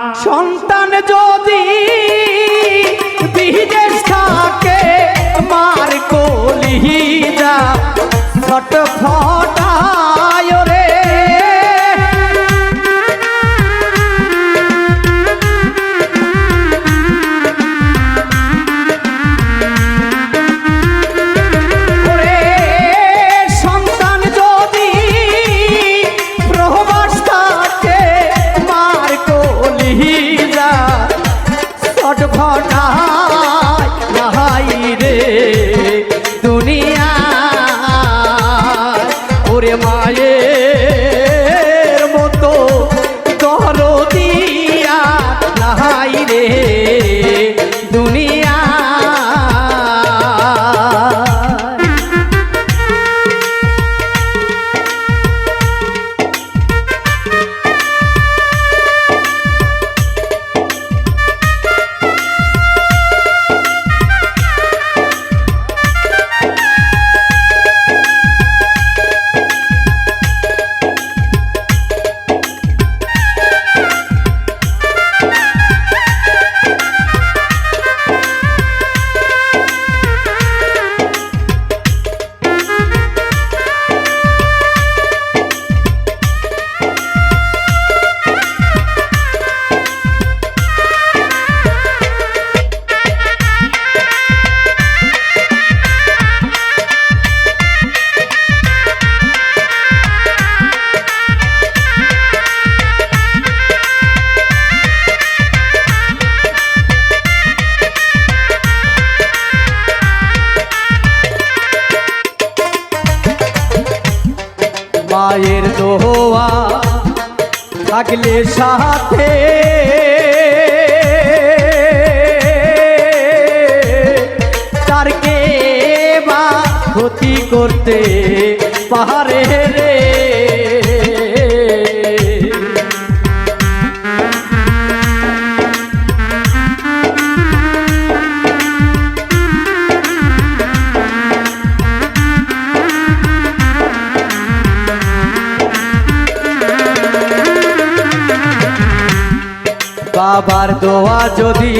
সন্তান যদি বিদেশ থাকে মার কলিজা ছট ফটায় ওরে মায়ের মায়ের দোয়া থাকলে সাথে। তার কে বা ক্ষতি করতে পাহাড়ে রে বাবার দোয়া যদি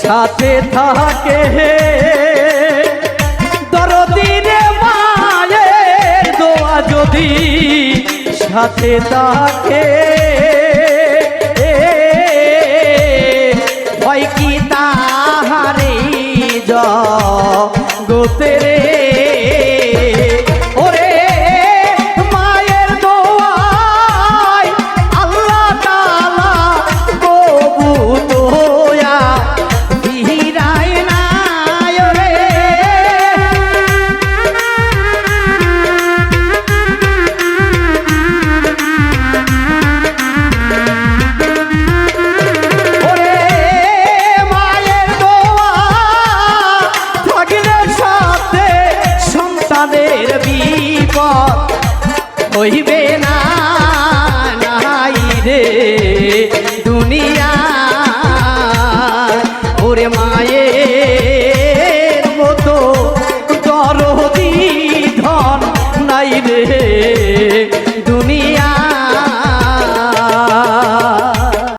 সাথে থাকে দরদিরে মায়ের দোয়া যদি সাথে থাকে ভয় কি তাহারে জগতে বিপদ হইবে না নাই রে দুনিয়া। ওরে মায়ের মতো দরদি ধন নাই রে।